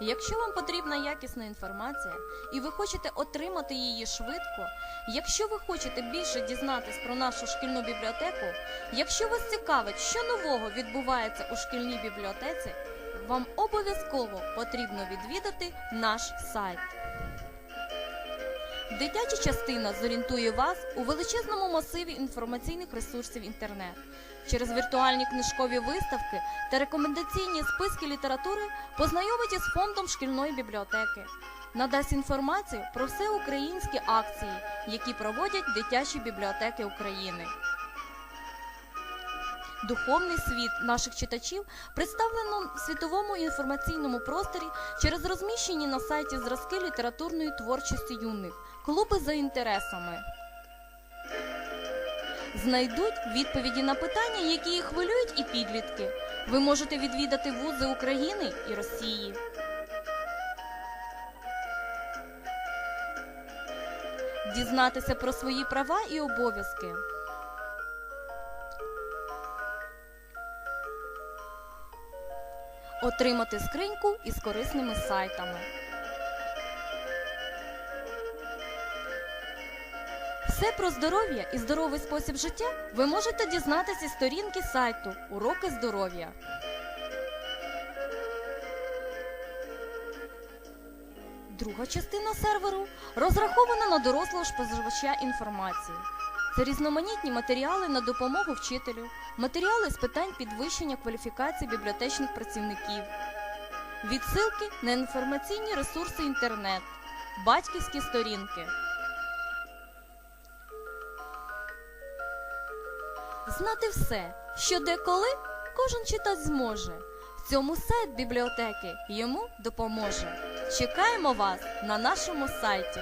Якщо вам потрібна якісна інформація і ви хочете отримати її швидко, якщо ви хочете більше дізнатись про нашу шкільну бібліотеку, якщо вас цікавить, що нового відбувається у шкільній бібліотеці, вам обов'язково потрібно відвідати наш сайт. Дитяча частина зорієнтує вас у величезному масиві інформаційних ресурсів інтернет. Через віртуальні книжкові виставки та рекомендаційні списки літератури познайомить із фондом шкільної бібліотеки. Надасть інформацію про всеукраїнські акції, які проводять дитячі бібліотеки України. Духовний світ наших читачів представлено в світовому інформаційному просторі через розміщені на сайті зразки літературної творчості юних, клуби за інтересами. Знайдуть відповіді на питання, які їх хвилюють і підлітки. Ви можете відвідати вузи України і Росії. Дізнатися про свої права і обов'язки. Отримати скриньку із корисними сайтами. Все про здоров'я і здоровий спосіб життя ви можете дізнатися з сторінки сайту Уроки здоров'я. Друга частина серверу розрахована на дорослого споживача інформації. Це різноманітні матеріали на допомогу вчителю, матеріали з питань підвищення кваліфікації бібліотечних працівників, відсилки на інформаційні ресурси інтернет, батьківські сторінки. Знати все, що деколи кожен читати зможе. В цьому сайт бібліотеки йому допоможе. Чекаємо вас на нашому сайті.